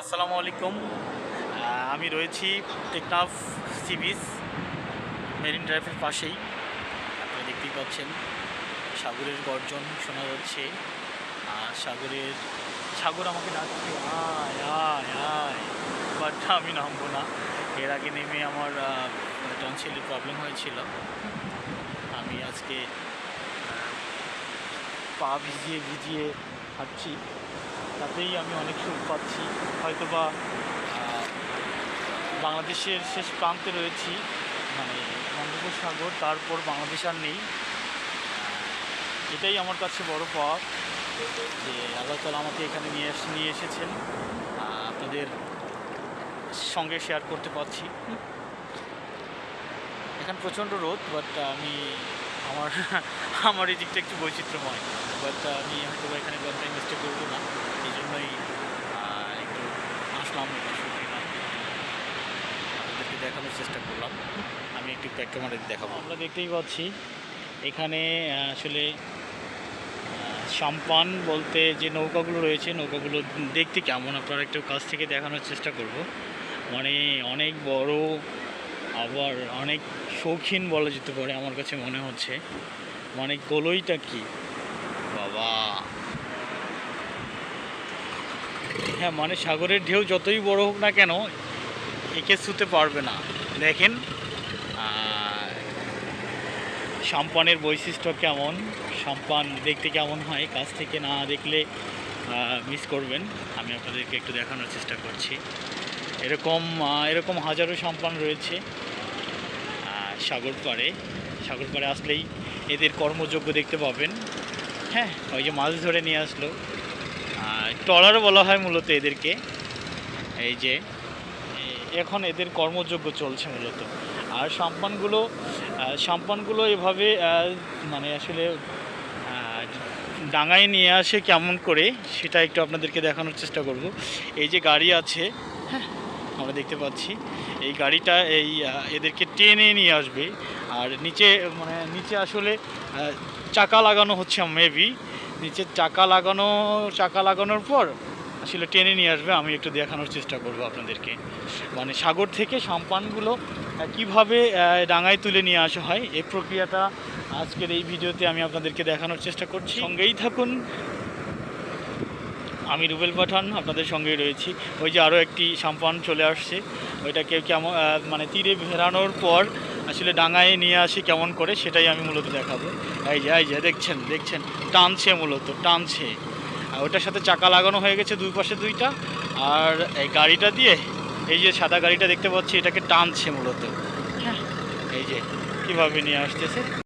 আসসালামু আলাইকুম। আমি রয়েছি টেকনাফ সি বিচ মেরিন ড্রাইভের পাশেই। আপনারা দেখতেই পাচ্ছেন, সাগরের গর্জন শোনা যাচ্ছে। আর সাগরের, সাগর আমাকে ডাকছে, আয় আয় আয়। বাট আমি নামবো না। এর আগে নেমে আমার টনসিলের প্রবলেম হয়েছিল। আমি আজকে পা ভিজিয়ে ভিজিয়ে হাঁটছি। তাতেই আমি অনেক সুখ পাচ্ছি। হয়তোবা বাংলাদেশের শেষ প্রান্তে রয়েছি মানে বঙ্গোপসাগর, তারপর বাংলাদেশ আর নেই। এটাই আমার কাছে বড় পাওয়া যে আল্লাহ তালা আমাকে এখানে নিয়ে এস, নিয়ে এসেছেন। আপনাদের সঙ্গে শেয়ার করতে পারছি। এখানে প্রচণ্ড রোদ বাট আমি আমার আমার এই দিকটা একটু বৈচিত্র্যময়। বাট আমি হয়তো এখানে কয়েকটা ইনভেস্ট করব না। এই জন্যই একটু আসলাম একটু আপনাদেরকে দেখানোর চেষ্টা করলাম। আমি একটু ব্যাক ক্যামেরা দেখাবো। আমরা দেখতেই পাচ্ছি, এখানে আসলে সাম্পান বলতে যে নৌকাগুলো রয়েছে, নৌকাগুলো দেখতে কেমন? আপনারা একটু কাছ থেকে দেখানোর চেষ্টা করব। মানে অনেক বড় আবার অনেক শৌখিন বলা যেতে পারে আমার কাছে মনে হচ্ছে। মানে গোলইটা কি? বাবা। হ্যাঁ মানে সাগরের ঢেউ যতই বড় হোক না কেন, একে ছুতে পারবে না। দেখেন সাম্পানের বৈশিষ্ট্য কেমন? সাম্পান দেখতে কেমন হয়? কাছ থেকে না দেখলে মিস করবেন। আমি আপনাদেরকে একটু দেখানোর চেষ্টা করছি। এরকম এরকম হাজারো সাম্পান রয়েছে। সাগর পাড়ে। সাগর পাড়ে আসলেই এদের কর্মযোগ্য দেখতে পাবেন। হ্যাঁ ওই যে মাছ ধরে নিয়ে আসলো। ট্রলারও বলা হয় মূলত এদেরকে। এই যে এখন এদের কর্মযোগ্য চলছে মূলত। আর সাম্পানগুলো সাম্পানগুলো এভাবে মানে আসলে ডাঙায় নিয়ে আসে কেমন করে, সেটা একটু আপনাদেরকে দেখানোর চেষ্টা করব। এই যে গাড়ি আছে হ্যাঁ আমরা দেখতে পাচ্ছি। এই গাড়িটা এই এদেরকে টেনে নিয়ে আসবে। আর নিচে মানে নিচে আসলে চাকা লাগানো হচ্ছে মেবি নিচে চাকা লাগানো, চাকা লাগানোর পর আসলে টেনে নিয়ে আসবে। আমি একটু দেখানোর চেষ্টা করব আপনাদেরকে। মানে সাগর থেকে সাম্পানগুলো কীভাবে ডাঙায় তুলে নিয়ে আসা হয় এই প্রক্রিয়াটা আজকের এই ভিডিওতে আমি আপনাদেরকে দেখানোর চেষ্টা করছি। সঙ্গেই থাকুন। আমি রুবেল পাঠান আপনাদের সঙ্গেই রয়েছি। ওই যে আরও একটি সাম্পান চলে আসছে। ওইটাকে কেমন মানে তীরে ভেরানোর পর আসলে ডাঙায় নিয়ে আসি কেমন করে সেটাই আমি মূলত দেখাবো। এই যে এই যে দেখছেন দেখছেন টানছে মূলত টানছে। আর ওটার সাথে চাকা লাগানো হয়ে গেছে দুই পাশে দুইটা। আর এই গাড়িটা দিয়ে এই যে সাদা গাড়িটা দেখতে পাচ্ছি এটাকে টানছে মূলত। হ্যাঁ। এই যে কীভাবে নিয়ে আসতেছে?